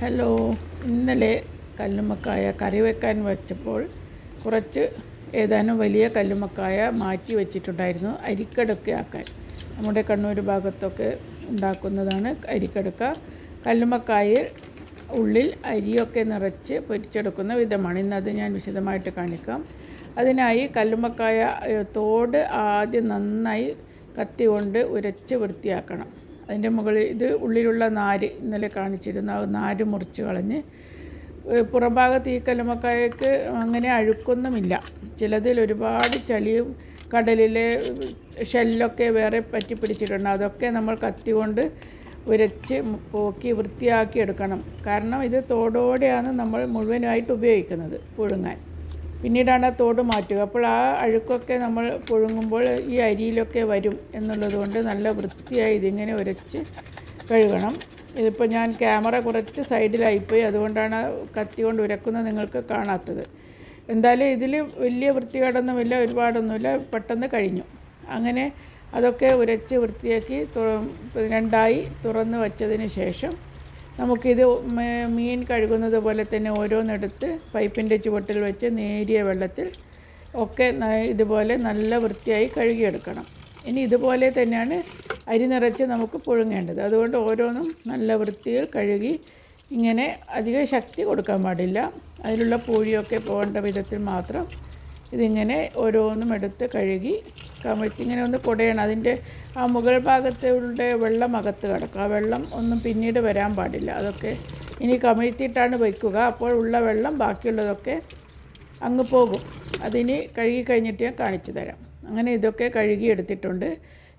Hello. ഇന്നലെ കല്ലുമക്കായ കറി വെക്കാൻ വെച്ചപ്പോൾ കുറച്ച് ഏതാനും വലിയ കല്ലുമക്കായ മാറ്റി വെച്ചിട്ടുണ്ടായിരുന്നു. അരിക്കടുക്ക ആക്കാൻ. നമ്മുടെ കണ്ണൂർ ഭാഗത്തൊക്കെ ഉണ്ടാക്കുന്നതാണ് അരിക്കടുക്ക. കല്ലുമ്മക്കായിൽ ഉള്ളിൽ അരിയൊക്കെ നിറച്ച് പൊരിച്ചെടുക്കുന്ന വിധമാണ്. ഇന്നത് ഞാൻ വിശദമായിട്ട് കാണിക്കാം. അതിനായി കല്ലുമക്കായ തോട് ആദ്യം നന്നായി കത്തി കൊണ്ട് ഉരച്ച് വൃത്തിയാക്കണം. അതിന്റെ മുകളിൽ ഇത് ഉള്ളിലുള്ള നാര് ഇന്നലെ കാണിച്ചിരുന്നു. ആ നാര് മുറിച്ച് കളഞ്ഞ് പുറംഭാഗത്ത് ഈ കല്ലുമ്മക്കായക്ക് അങ്ങനെ അഴുക്കൊന്നുമില്ല. ചിലതിൽ ഒരുപാട് ചളിയും കടലിലെ ഷെല്ലൊക്കെ വേറെ പറ്റി പിടിച്ചിട്ടുണ്ട്. അതൊക്കെ നമ്മൾ കത്തി കൊണ്ട് ഉരച്ച് പോക്കി വൃത്തിയാക്കി എടുക്കണം. കാരണം ഇത് തോടോടെയാണ് നമ്മൾ മുഴുവനായിട്ട് ഉപയോഗിക്കുന്നത് പുഴുങ്ങാൻ. പിന്നീടാണ് തോട് മാറ്റുക. അപ്പോൾ ആ അഴുക്കൊക്കെ നമ്മൾ പുഴുങ്ങുമ്പോൾ ഈ അരിയിലൊക്കെ വരും എന്നുള്ളത് കൊണ്ട് നല്ല വൃത്തിയായി ഇതിങ്ങനെ ഉരച്ച് കഴുകണം. ഇതിപ്പോൾ ഞാൻ ക്യാമറ കുറച്ച് സൈഡിലായിപ്പോയി അതുകൊണ്ടാണ് കത്തി കൊണ്ട് ഉരക്കുന്നത് നിങ്ങൾക്ക് കാണാത്തത്. എന്തായാലും ഇതിൽ വലിയ വൃത്തികേടൊന്നുമില്ല ഒരുപാടൊന്നുമില്ല. പെട്ടെന്ന് കഴിഞ്ഞു. അങ്ങനെ അതൊക്കെ ഉരച്ച് വൃത്തിയാക്കി രണ്ടായി തുറന്ന് വച്ചതിന് ശേഷം നമുക്കിത് മീൻ കഴുകുന്നത് പോലെ തന്നെ ഓരോന്നെടുത്ത് പൈപ്പിന്റെ ചുവട്ടിൽ വെച്ച് നേരിയ വെള്ളത്തിൽ ഒക്കെ ഇതുപോലെ നല്ല വൃത്തിയായി കഴുകിയെടുക്കണം. ഇനി ഇതുപോലെ തന്നെയാണ് അരി നിറച്ച് നമുക്ക് പുഴുങ്ങേണ്ടത്. അതുകൊണ്ട് ഓരോന്നും നല്ല വൃത്തിയിൽ കഴുകി ഇങ്ങനെ അധികം ശക്തി കൊടുക്കാൻ പാടില്ല. അതിലുള്ള പൂഴിയൊക്കെ പോകേണ്ട വിധത്തിൽ മാത്രം ഇതിങ്ങനെ ഓരോന്നും എടുത്ത് കഴുകി കമിഴ്ത്തി. ഇങ്ങനെ ഒന്ന് കുടയണം അതിന്റെ ആ മുകൾ ഭാഗത്തുള്ള വെള്ളം അകത്ത് കിടക്കും. ആ വെള്ളം ഒന്നും പിന്നീട് വരാൻ പാടില്ല. അതൊക്കെ ഇനി കമിഴ്ത്തിയിട്ടാണ് വയ്ക്കുക. അപ്പോൾ ഉള്ള വെള്ളം ബാക്കിയുള്ളതൊക്കെ അങ്ങ് പോകും. അതിനി കഴുകി കഴിഞ്ഞിട്ട് ഞാൻ കാണിച്ചു തരാം. അങ്ങനെ ഇതൊക്കെ കഴുകി എടുത്തിട്ടുണ്ട്.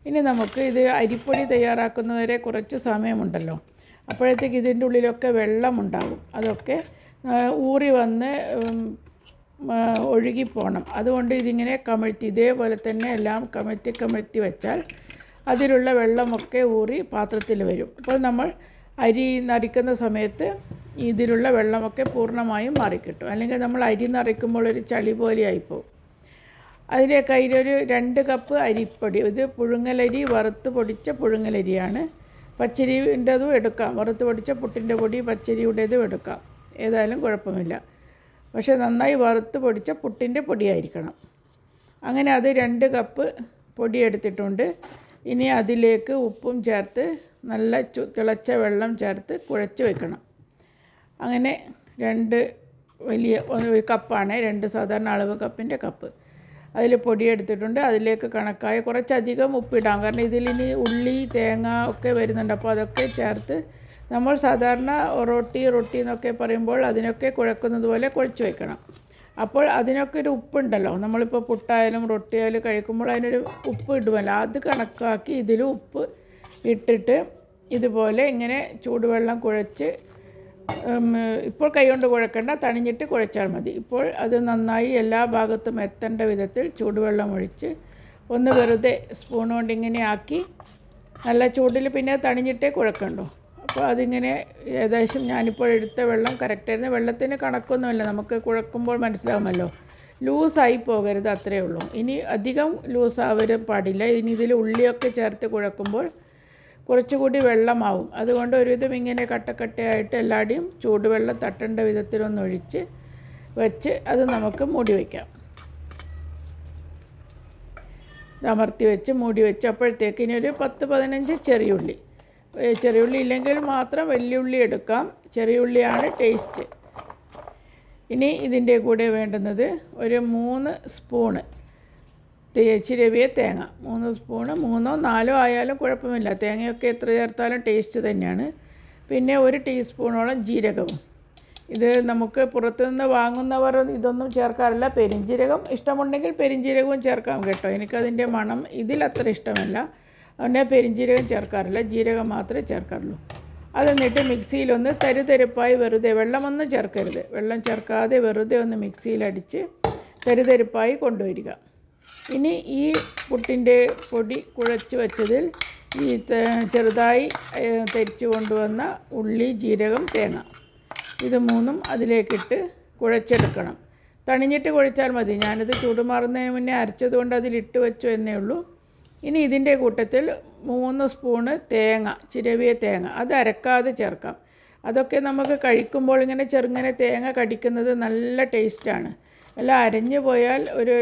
ഇനി നമുക്ക് ഇത് അരിപ്പൊടി തയ്യാറാക്കുന്നവരെ കുറച്ച് സമയമുണ്ടല്ലോ. അപ്പോഴത്തേക്ക് ഇതിന്റെ ഉള്ളിലൊക്കെ വെള്ളമുണ്ടാകും അതൊക്കെ ആ, ഊറി വന്ന് ഒഴുകിപ്പോണം അതുകൊണ്ട് ഇതിങ്ങനെ കമിഴ്ത്തി ഇതേപോലെ തന്നെ എല്ലാം കമിഴ്ത്തി കമിഴ്ത്തി വെച്ചാൽ അതിലുള്ള വെള്ളമൊക്കെ ഊറി പാത്രത്തിൽ വരും. അപ്പോൾ നമ്മൾ അരി നരിക്കുന്ന സമയത്ത് ഇതിലുള്ള വെള്ളമൊക്കെ പൂർണമായും മാറിക്കിട്ടും. അല്ലെങ്കിൽ നമ്മൾ അരി നിറയ്ക്കുമ്പോൾ ഒരു ചളി പോലെ ആയിപ്പോവും. അതിലേക്ക് അതിലൊരു രണ്ട് കപ്പ് അരിപ്പൊടി ഇത് പുഴുങ്ങലരി വറുത്ത് പൊടിച്ച പുഴുങ്ങലരിയാണ്. പച്ചരിന്റെതും എടുക്കാം. വറുത്ത് പൊടിച്ച പുട്ടിന്റെ പൊടി പച്ചരിയുടേതും എടുക്കാം. ഏതായാലും കുഴപ്പമില്ല. പക്ഷേ നന്നായി വറുത്ത് പൊടിച്ച പുട്ടിന്റെ പൊടിയായിരിക്കണം. അങ്ങനെ അത് രണ്ട് കപ്പ് പൊടിയെടുത്തിട്ടുണ്ട്. ഇനി അതിലേക്ക് ഉപ്പും ചേർത്ത് നല്ല ചു തിളച്ച വെള്ളം ചേർത്ത് കുഴച്ച് വെക്കണം. അങ്ങനെ രണ്ട് വലിയ ഒരു കപ്പാണ്. രണ്ട് സാധാരണ അളവ് കപ്പിന്റെ കപ്പ്. അതിൽ പൊടിയെടുത്തിട്ടുണ്ട്. അതിലേക്ക് കണക്കായ കുറച്ചധികം ഉപ്പിടാം. കാരണം ഇതിലിനി ഉള്ളി തേങ്ങ ഒക്കെ വരുന്നുണ്ട്. അപ്പോൾ അതൊക്കെ ചേർത്ത് നമ്മൾ സാധാരണ റൊട്ടി റൊട്ടി എന്നൊക്കെ പറയുമ്പോൾ അതിനൊക്കെ കുഴക്കുന്നത് പോലെ കുഴച്ച് വെക്കണം. അപ്പോൾ അതിനൊക്കെ ഒരു ഉപ്പുണ്ടല്ലോ. നമ്മളിപ്പോൾ പുട്ടായാലും റൊട്ടിയായാലും കഴിക്കുമ്പോൾ അതിനൊരു ഉപ്പ് ഇടുമല്ലോ. അത് കണക്കാക്കി ഇതിൽ ഉപ്പ് ഇട്ടിട്ട് ഇതുപോലെ ഇങ്ങനെ ചൂടുവെള്ളം കുഴച്ച് ഇപ്പോൾ കൈകൊണ്ട് കുഴക്കേണ്ട തണിഞ്ഞിട്ട് കുഴച്ചാൽ മതി. ഇപ്പോൾ അത് നന്നായി എല്ലാ ഭാഗത്തും എത്തേണ്ട വിധത്തിൽ ചൂടുവെള്ളം ഒഴിച്ച് ഒന്ന് വെറുതെ സ്പൂൺ കൊണ്ട് ഇങ്ങനെ ആക്കി നല്ല ചൂടിൽ പിന്നെ തണിഞ്ഞിട്ടേ കുഴക്കണ്ടോ. അപ്പോൾ അതിങ്ങനെ ഏകദേശം ഞാനിപ്പോൾ എടുത്ത വെള്ളം കറക്റ്റായിരുന്നു വെള്ളത്തിന് കണക്കൊന്നുമില്ല നമുക്ക് കുഴക്കുമ്പോൾ മനസ്സിലാവുമല്ലോ. ലൂസായി പോകരുത് അത്രയേ ഉള്ളൂ. ഇനി അധികം ലൂസാവരും പാടില്ല. ഇനി ഇതിൽ ഉള്ളിയൊക്കെ ചേർത്ത് കുഴക്കുമ്പോൾ കുറച്ചുകൂടി വെള്ളമാവും. അതുകൊണ്ട് ഒരുവിധം ഇങ്ങനെ കട്ടക്കട്ടയായിട്ട് എല്ലാവരുടെയും ചൂടുവെള്ളം തട്ടേണ്ട വിധത്തിലൊന്നൊഴിച്ച് വെച്ച് അത് നമുക്ക് മൂടി വയ്ക്കാം അമർത്തി വെച്ച് മൂടി വെച്ച് അപ്പോഴത്തേക്ക് ഇനി ഒരു പത്ത് പതിനഞ്ച് ചെറിയുള്ളി. ചെറിയുള്ളി ഇല്ലെങ്കിൽ മാത്രം വലിയുള്ളി എടുക്കാം. ചെറിയുള്ളിയാണ് ടേസ്റ്റ് ഇനി ഇതിന്റെ കൂടെ വേണ്ടുന്നത് ഒരു മൂന്ന് സ്പൂണ് ചിരവിയ തേങ്ങ. മൂന്ന് സ്പൂണ് മൂന്നോ നാലോ ആയാലും കുഴപ്പമില്ല. തേങ്ങയൊക്കെ എത്ര ചേർത്താലും ടേസ്റ്റ് തന്നെയാണ്. പിന്നെ ഒരു ടീസ്പൂണോളം ജീരകവും. ഇത് നമുക്ക് പുറത്തു നിന്ന് വാങ്ങുന്നവർ ഇതൊന്നും ചേർക്കാറില്ല. പെരിഞ്ജീരകം ഇഷ്ടമുണ്ടെങ്കിൽ പെരിഞ്ജീരകവും ചേർക്കാം കേട്ടോ. എനിക്കതിന്റെ മണം ഇതിലത്ര ഇഷ്ടമല്ല. അതുകൊണ്ട് പെരിഞ്ജീരകം ചേർക്കാറില്ല. ജീരകം മാത്രമേ ചേർക്കാറുള്ളൂ. അതെന്നിട്ട് മിക്സിയിലൊന്ന് തരുതരിപ്പായി വെറുതെ വെള്ളമൊന്നും ചേർക്കരുത്. വെള്ളം ചേർക്കാതെ വെറുതെ ഒന്ന് മിക്സിയിലടിച്ച് തരുതരിപ്പായി കൊണ്ടുവരിക. ഇനി ഈ പുട്ടിന്റെ പൊടി കുഴച്ച് വെച്ചതിൽ ഈ ചെറുതായി തരിച്ച് കൊണ്ടുവന്ന ഉള്ളി ജീരകം തേങ്ങ. ഇത് മൂന്നും അതിലേക്കിട്ട് കുഴച്ചെടുക്കണം. തണിഞ്ഞിട്ട് കുഴച്ചാൽ മതി. ഞാനിത് ചൂടുമാറുന്നതിന് മുന്നേ അരച്ചതുകൊണ്ട് അതിലിട്ട് വെച്ചു എന്നേ ഉള്ളൂ. ഇനി ഇതിന്റെ കൂട്ടത്തിൽ മൂന്ന് സ്പൂണ് തേങ്ങ ചിരവിയ തേങ്ങ അത് അരക്കാതെ ചേർക്കാം. അതൊക്കെ നമുക്ക് കഴിക്കുമ്പോൾ ഇങ്ങനെ ചെറുങ്ങനെ തേങ്ങ കടിക്കുന്നത് നല്ല ടേസ്റ്റാണ്. അല്ല അരഞ്ഞു പോയാൽ ഒരു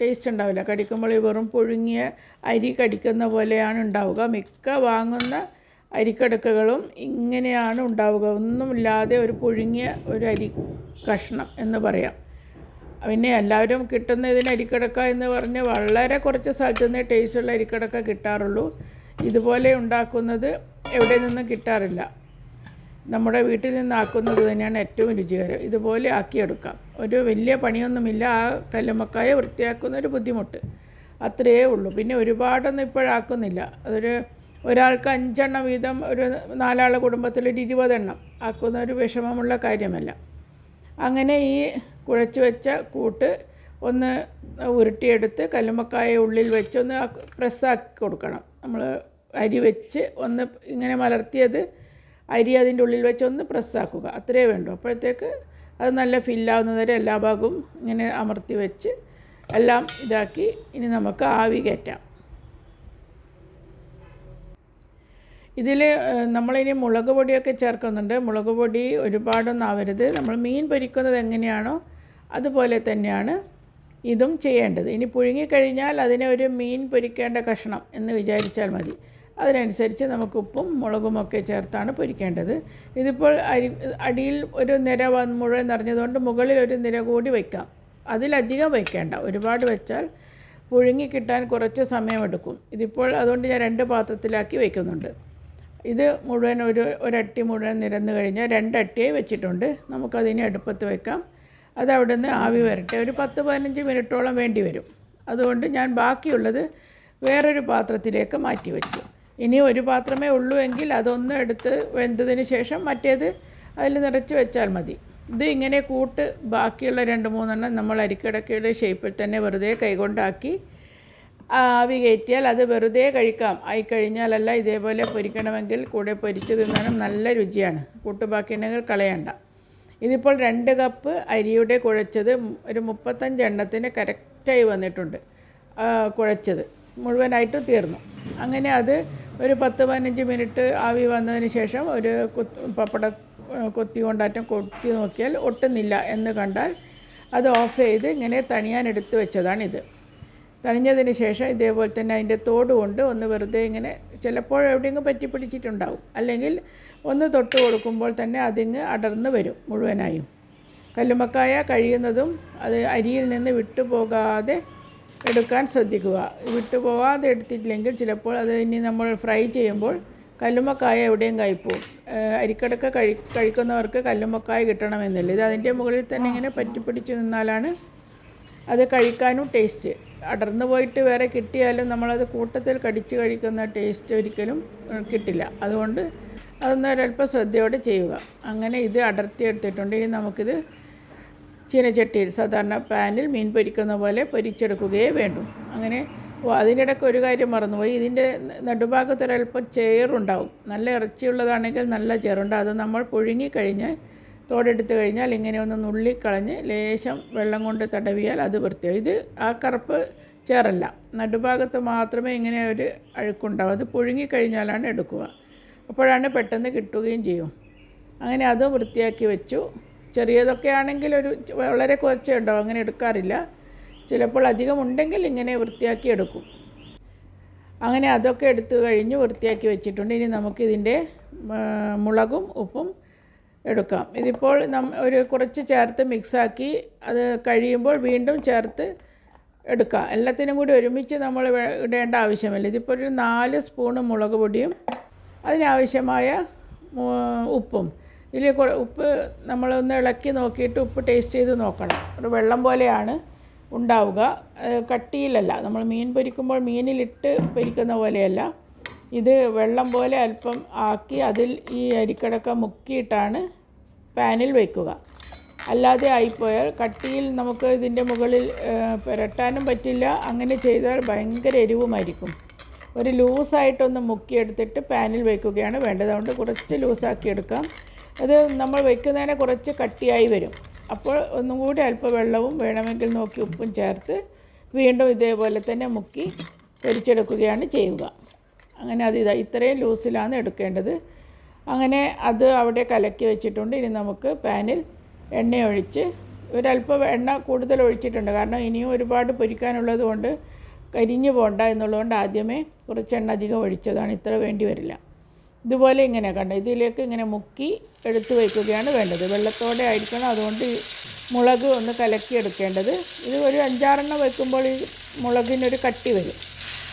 ടേസ്റ്റ് ഉണ്ടാവില്ല. കടിക്കുമ്പോൾ ഈ വെറും പുഴുങ്ങിയ അരി കടിക്കുന്ന പോലെയാണ് ഉണ്ടാവുക. മിക്ക വാങ്ങുന്ന അരിക്കടുക്കകളും ഇങ്ങനെയാണ് ഉണ്ടാവുക. ഒന്നുമില്ലാതെ ഒരു പുഴുങ്ങിയ ഒരു അരി കഷ്ണം എന്ന് പറയാം. പിന്നെ എല്ലാവരും കിട്ടുന്ന ഇതിന് അരിക്കടക്ക എന്ന് പറഞ്ഞ് വളരെ കുറച്ച് സ്ഥലത്ത് നിന്ന് ടേസ്റ്റുള്ള അരിക്കടക്ക കിട്ടാറുള്ളൂ. ഇതുപോലെ ഉണ്ടാക്കുന്നത് എവിടെ നിന്നും കിട്ടാറില്ല. നമ്മുടെ വീട്ടിൽ നിന്നാക്കുന്നത് തന്നെയാണ് ഏറ്റവും രുചികരം. ഇതുപോലെ ആക്കിയെടുക്കാം. ഒരു വലിയ പണിയൊന്നുമില്ല. ആ കല്ലുമ്മക്കായ വൃത്തിയാക്കുന്ന ഒരു ബുദ്ധിമുട്ട്. അത്രയേ ഉള്ളൂ. പിന്നെ ഒരുപാടൊന്നും ഇപ്പോഴാക്കുന്നില്ല അതൊരു ഒരാൾക്ക് അഞ്ചെണ്ണം വീതം ഒരു നാലാളെ കുടുംബത്തിൽ ഒരു ഇരുപതെണ്ണം ആക്കുന്ന ഒരു വിഷമമുള്ള കാര്യമല്ല. അങ്ങനെ ഈ കുഴച്ച് വെച്ച കൂട്ട് ഒന്ന് ഉരുട്ടിയെടുത്ത് കല്ലുമ്മക്കായ ഉള്ളിൽ വെച്ച് ഒന്ന് പ്രസ്സാക്കി കൊടുക്കണം. നമ്മൾ അരി വെച്ച് ഒന്ന് ഇങ്ങനെ മലർത്തിയത് അരി അതിന്റെ ഉള്ളിൽ വെച്ച് ഒന്ന് പ്രസ്സാക്കുക. അത്രേ വേണ്ടൂ. അപ്പോഴത്തേക്ക് അത് നല്ല ഫില്ലാവുന്നതുവരെ എല്ലാ ഭാഗവും ഇങ്ങനെ അമർത്തി വെച്ച് എല്ലാം ഇതാക്കി ഇനി നമുക്ക് ആവി കയറ്റാം. ഇതിൽ നമ്മളിനി മുളക് പൊടിയൊക്കെ ചേർക്കുന്നുണ്ട്. മുളക് പൊടി ഒരുപാടൊന്നും ആവരുത്. നമ്മൾ മീൻ പൊരിക്കുന്നത് എങ്ങനെയാണോ അതുപോലെ തന്നെയാണ് ഇതും ചെയ്യേണ്ടത്. ഇനി പുഴുങ്ങിക്കഴിഞ്ഞാൽ അതിനെ ഒരു മീൻ പൊരിക്കേണ്ട കഷ്ണം എന്ന് വിചാരിച്ചാൽ മതി. അതിനനുസരിച്ച് നമുക്ക് ഉപ്പും മുളകുമൊക്കെ ചേർത്താണ് പൊരിക്കേണ്ടത്. ഇതിപ്പോൾ അരി അടിയിൽ ഒരു നിര മുഴുവൻ നിറഞ്ഞതുകൊണ്ട് മുകളിൽ ഒരു നിര കൂടി വയ്ക്കാം. അതിലധികം വയ്ക്കേണ്ട. ഒരുപാട് വെച്ചാൽ പുഴുങ്ങി കിട്ടാൻ കുറച്ച് സമയമെടുക്കും. ഇതിപ്പോൾ അതുകൊണ്ട് ഞാൻ രണ്ട് പാത്രത്തിലാക്കി വയ്ക്കുന്നുണ്ട്. ഇത് മുഴുവൻ ഒരു ഒരട്ടി മുഴുവൻ നിരന്ന് കഴിഞ്ഞാൽ രണ്ടട്ടിയായി വെച്ചിട്ടുണ്ട്. നമുക്കതിനെ അടുപ്പത്ത് വെക്കാം അത് ആവി വരട്ടെ. ഒരു പത്ത് പതിനഞ്ച് മിനിറ്റോളം വേണ്ടി വരും. അതുകൊണ്ട് ഞാൻ ബാക്കിയുള്ളത് വേറൊരു പാത്രത്തിലേക്ക് മാറ്റി വെച്ചു ഇനി ഒരു പാത്രമേ ഉള്ളൂ എങ്കിൽ അതൊന്ന് എടുത്ത് വെന്തതിന് ശേഷം മറ്റേത് അതിൽ നിറച്ച് വെച്ചാൽ മതി. ഇത് ഇങ്ങനെ കൂട്ട് ബാക്കിയുള്ള രണ്ട് മൂന്നെണ്ണം നമ്മൾ അരിക്കടക്കയുടെ ഷേപ്പിൽ തന്നെ വെറുതെ കൈകൊണ്ടാക്കി ആവി കയറ്റിയാൽ അത് വെറുതെ കഴിക്കാം. ആയി കഴിഞ്ഞാലല്ല ഇതേപോലെ പൊരിക്കണമെങ്കിൽ കൂടെ പൊരിച്ച് തിന്നാനും നല്ല രുചിയാണ്. കൂട്ട് കൂട്ടുബാക്കിയുണ്ടെങ്കിൽ കളയണ്ട. ഇതിപ്പോൾ രണ്ട് കപ്പ് അരിയുടെ കുഴച്ചത് ഒരു മുപ്പത്തഞ്ച് എണ്ണത്തിന് കറക്റ്റായി വന്നിട്ടുണ്ട്. കുഴച്ചത്. മുഴുവനായിട്ട് തീർന്നു. അങ്ങനെ അത് ഒരു പത്ത് പതിനഞ്ച് മിനിറ്റ് ആവി വന്നതിന് ശേഷം ഒരു പപ്പട കൊത്തി കൊണ്ടാറ്റം കൊത്തി നോക്കിയാൽ ഒട്ടുന്നില്ല എന്ന് കണ്ടാൽ അത് ഓഫ് ചെയ്ത് ഇങ്ങനെ തണിയാൻ എടുത്ത് വെച്ചതാണിത്. തണിഞ്ഞതിന് ശേഷം ഇതേപോലെ തന്നെ അതിന്റെ തോട് കൊണ്ട് ഒന്ന് വെറുതെ ഇങ്ങനെ ചിലപ്പോൾ എവിടെയെങ്കിലും പറ്റി പിടിച്ചിട്ടുണ്ടാവും അല്ലെങ്കിൽ ഒന്ന് തൊട്ട് കൊടുക്കുമ്പോൾ തന്നെ അതിങ്ങ് അടർന്ന് വരും മുഴുവനായും. കല്ലുമക്കായ കഴിയുന്നതും അത് അരിയിൽ നിന്ന് വിട്ടുപോകാതെ എടുക്കാൻ ശ്രദ്ധിക്കുക. വിട്ടുപോകാതെ എടുത്തിട്ടില്ലെങ്കിൽ ചിലപ്പോൾ അത് ഇനി നമ്മൾ ഫ്രൈ ചെയ്യുമ്പോൾ കല്ലുമക്കായ എവിടെയും കഴിപ്പോവും അരിക്കടക്ക കഴി കഴിക്കുന്നവർക്ക് കല്ലുമക്കായ കിട്ടണമെന്നില്ല. ഇത് അതിന്റെ മുകളിൽ തന്നെ ഇങ്ങനെ പറ്റിപ്പിടിച്ച് നിന്നാലാണ് അത് കഴിക്കാനും ടേസ്റ്റ്. അടർന്നു പോയിട്ട് വേറെ കിട്ടിയാലും നമ്മളത് കൂട്ടത്തിൽ കടിച്ച് കഴിക്കുന്ന ടേസ്റ്റ് ഒരിക്കലും കിട്ടില്ല. അതുകൊണ്ട് അതൊന്ന് ശ്രദ്ധയോടെ ചെയ്യുക. അങ്ങനെ ഇത് അടർത്തി എടുത്തിട്ടുണ്ട്. ഇനി നമുക്കിത് ചീനച്ചട്ടിയിൽ സാധാരണ പാനിൽ മീൻ പൊരിക്കുന്ന പോലെ പൊരിച്ചെടുക്കുകയേ വേണ്ടു. അങ്ങനെ അതിനിടയ്ക്ക് ഒരു കാര്യം മറന്നുപോയി. ഇതിന്റെ നടുഭാഗത്ത് ഒരല്പം ചേറുണ്ടാവും. നല്ല ഇറച്ചിയുള്ളതാണെങ്കിൽ നല്ല ചേറുണ്ട്. അത് നമ്മൾ പുഴുങ്ങി കഴിഞ്ഞ് തോടെടുത്ത് കഴിഞ്ഞാൽ ഇങ്ങനെ ഒന്ന് നുള്ളിക്കളഞ്ഞ് ലേശം വെള്ളം കൊണ്ട് തടവിയാൽ അത് വൃത്തിയാവും. ഇത് ആ കറുപ്പ് ചേറല്ല. നടുഭാഗത്ത് മാത്രമേ ഇങ്ങനെ ഒരു അഴുക്കുണ്ടാവും. അത് പുഴുങ്ങി കഴിഞ്ഞാലാണ് എടുക്കുക. അപ്പോഴാണ് പെട്ടെന്ന് കിട്ടുകയും ചെയ്യും. അങ്ങനെ അതും വൃത്തിയാക്കി വെച്ചു. ചെറിയതൊക്കെ ആണെങ്കിൽ ഒരു വളരെ കുറച്ചേ ഉണ്ടാവും അങ്ങനെ എടുക്കാറില്ല. ചിലപ്പോൾ അധികം ഉണ്ടെങ്കിൽ ഇങ്ങനെ വൃത്തിയാക്കി എടുക്കും. അങ്ങനെ അതൊക്കെ എടുത്തു കഴിഞ്ഞ് വൃത്തിയാക്കി വെച്ചിട്ടുണ്ട്. ഇനി നമുക്കിതിന്റെ മുളകും ഉപ്പും എടുക്കാം. ഇതിപ്പോൾ നം ഒരു കുറച്ച് ചേർത്ത് മിക്സാക്കി അത് കഴിയുമ്പോൾ വീണ്ടും ചേർത്ത് എടുക്കാം. എല്ലാത്തിനും കൂടി ഒരുമിച്ച് നമ്മൾ ഇടേണ്ട ആവശ്യമില്ല. ഇതിപ്പോൾ ഒരു നാല് സ്പൂണ് മുളക് പൊടിയും അതിനാവശ്യമായ ഉപ്പും. ഇതിൽ ഉപ്പ് നമ്മളൊന്ന് ഇളക്കി നോക്കിയിട്ട് ഉപ്പ് ടേസ്റ്റ് ചെയ്ത് നോക്കണം. ഒരു വെള്ളം പോലെയാണ് ഉണ്ടാവുക. കട്ടിയിലല്ല. നമ്മൾ മീൻ പൊരിക്കുമ്പോൾ മീനിലിട്ട് പൊരിക്കുന്ന പോലെയല്ല. ഇത് വെള്ളം പോലെ അല്പം ആക്കി അതിൽ ഈ അരിക്കടക്ക മുക്കിയിട്ടാണ് പാനിൽ വയ്ക്കുക അല്ലാതെ ആയിപ്പോയാൽ കട്ടിയിൽ നമുക്ക് ഇതിന്റെ മുകളിൽ പുരട്ടാനും പറ്റില്ല. അങ്ങനെ ചെയ്താൽ ഭയങ്കര എരിവുമായിരിക്കും. ഒരു ലൂസായിട്ടൊന്ന് മുക്കിയെടുത്തിട്ട് പാനിൽ വയ്ക്കുകയാണ് വേണ്ടത്. അതുകൊണ്ട് കുറച്ച് ലൂസാക്കി എടുക്കാം. അത് നമ്മൾ വയ്ക്കുന്നതിനെ കുറച്ച് കട്ടിയായി വരും. അപ്പോൾ ഒന്നും കൂടി അല്പം വെള്ളവും വേണമെങ്കിൽ നോക്കി ഉപ്പും ചേർത്ത് വീണ്ടും ഇതേപോലെ തന്നെ മുക്കി പൊരിച്ചെടുക്കുകയാണ് ചെയ്യുക. അങ്ങനെ അത് ഇതാ ഇത്രയും ലൂസിലാണ് എടുക്കേണ്ടത്. അങ്ങനെ അത് അവിടെ കലക്കി വെച്ചിട്ടുണ്ട്. ഇനി നമുക്ക് പാനിൽ എണ്ണയൊഴിച്ച് ഒരല്പം എണ്ണ കൂടുതൽ ഒഴിച്ചിട്ടുണ്ട്. കാരണം ഇനിയും ഒരുപാട് പൊരിക്കാനുള്ളത് കൊണ്ട് കരിഞ്ഞു പോകണ്ട എന്നുള്ളതുകൊണ്ട് ആദ്യമേ കുറച്ചെണ്ണ അധികം ഒഴിച്ചതാണ്. ഇത്ര വേണ്ടി വരില്ല. ഇതുപോലെ ഇങ്ങനെ കണ്ട? ഇതിലേക്ക് ഇങ്ങനെ മുക്കി എടുത്തു വയ്ക്കുകയാണ് വേണ്ടത്. വെള്ളത്തോടെ ആയിരിക്കണം. അതുകൊണ്ട് മുളക് ഒന്ന് കലക്കി എടുക്കേണ്ടത്. ഇത് ഒരു അഞ്ചാറെണ്ണം വയ്ക്കുമ്പോൾ ഈ മുളകിനൊരു കട്ടി വരും.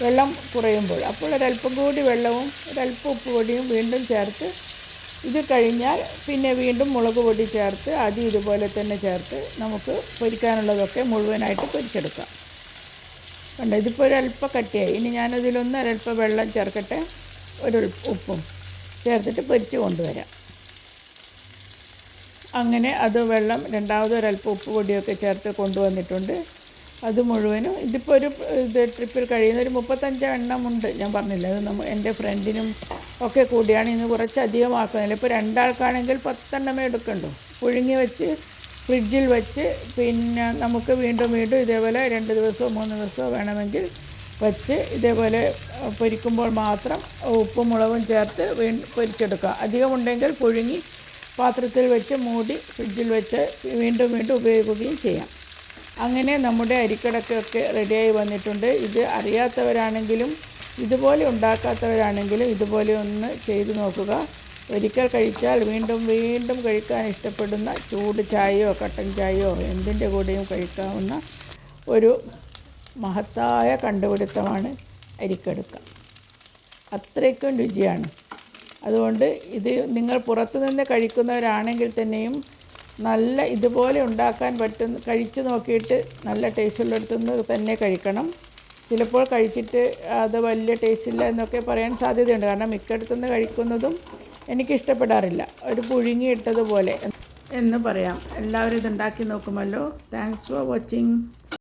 വെള്ളം കുറയുമ്പോൾ. അപ്പോൾ ഒരല്പം കൂടി വെള്ളവും ഒരല്പം ഉപ്പ് പൊടിയും വീണ്ടും ചേർത്ത് ഇത് കഴിഞ്ഞാൽ പിന്നെ വീണ്ടും മുളക് പൊടി ചേർത്ത് ആദ്യം ഇതുപോലെ തന്നെ ചേർത്ത് നമുക്ക് പൊരിക്കാനുള്ളതൊക്കെ മുഴുവനായിട്ട് പൊരിച്ചെടുക്കാം. കണ്ടോ ഇതിപ്പോൾ ഒരല്പം കട്ടിയായി. ഇനി ഞാനതിലൊന്ന് ഒരല്പം വെള്ളം ചേർക്കട്ടെ. ഒരു ഉപ്പും ചേർത്തിട്ട് പൊരിച്ച് കൊണ്ടുവരാം. അങ്ങനെ അത് വെള്ളം രണ്ടാമത് ഒരല്പം ഉപ്പ് പൊടിയൊക്കെ ചേർത്ത് കൊണ്ടുവന്നിട്ടുണ്ട്. അത് മുഴുവനും ഇതിപ്പോൾ ഒരു ഇത് ട്രിപ്പിൽ കഴിയുന്ന ഒരു മുപ്പത്തഞ്ച് എണ്ണമുണ്ട് ഞാൻ പറഞ്ഞില്ല അത് നമ്മൾ എന്റെ ഫ്രണ്ടിനും ഒക്കെ കൂടിയാണ് ഇന്ന് കുറച്ച് അധികമാക്കുന്നില്ല ഇപ്പോൾ രണ്ടാൾക്കാണെങ്കിൽ പത്തെണ്ണമേ എടുക്കണ്ടു. പുഴുങ്ങി വെച്ച് ഫ്രിഡ്ജിൽ വെച്ച് പിന്നെ നമുക്ക് വീണ്ടും വീണ്ടും ഇതേപോലെ രണ്ട് ദിവസമോ മൂന്ന് ദിവസമോ വേണമെങ്കിൽ വെച്ച് ഇതേപോലെ പൊരിക്കുമ്പോൾ മാത്രം ഉപ്പും മുളകും ചേർത്ത് വീ പൊരിച്ചെടുക്കുക. അധികമുണ്ടെങ്കിൽ പുഴുങ്ങി പാത്രത്തിൽ വെച്ച് മൂടി ഫ്രിഡ്ജിൽ വെച്ച് വീണ്ടും വീണ്ടും ഉപയോഗിക്കുകയും ചെയ്യാം. അങ്ങനെ നമ്മുടെ അരിക്കടക്കൊക്കെ റെഡിയായി വന്നിട്ടുണ്ട്. ഇത് അറിയാത്തവരാണെങ്കിലും ഇതുപോലെ ഉണ്ടാക്കാത്തവരാണെങ്കിലും ഇതുപോലെ ഒന്ന് ചെയ്തു നോക്കുക. ഒരിക്കൽ കഴിച്ചാൽ വീണ്ടും വീണ്ടും കഴിക്കാൻ ഇഷ്ടപ്പെടുന്ന ചൂട് ചായയോ കട്ടൻ ചായയോ എന്തിന്റെ കൂടെയും കഴിക്കാവുന്ന ഒരു മഹത്തായ കണ്ടുപിടുത്തമാണ് അരിക്കടുക്ക. അത്രയ്ക്കും രുചിയാണ്. അതുകൊണ്ട് ഇത് നിങ്ങൾ പുറത്തു നിന്ന് കഴിക്കുന്നവരാണെങ്കിൽ തന്നെയും നല്ല ഇതുപോലെ ഉണ്ടാക്കാൻ പറ്റുന്ന കഴിച്ചു നോക്കിയിട്ട് നല്ല ടേസ്റ്റുള്ളിടത്തു നിന്ന് തന്നെ കഴിക്കണം. ചിലപ്പോൾ കഴിച്ചിട്ട് അത് വലിയ ടേസ്റ്റ് ഇല്ല എന്നൊക്കെ പറയാൻ സാധ്യതയുണ്ട്. കാരണം മിക്കയിടത്തുനിന്ന് കഴിക്കുന്നതും എനിക്കിഷ്ടപ്പെടാറില്ല. ഒരു പുഴുങ്ങിയിട്ടതുപോലെ എന്ന് പറയാം. എല്ലാവരും ഇതുണ്ടാക്കി നോക്കുമല്ലോ. Thanks for watching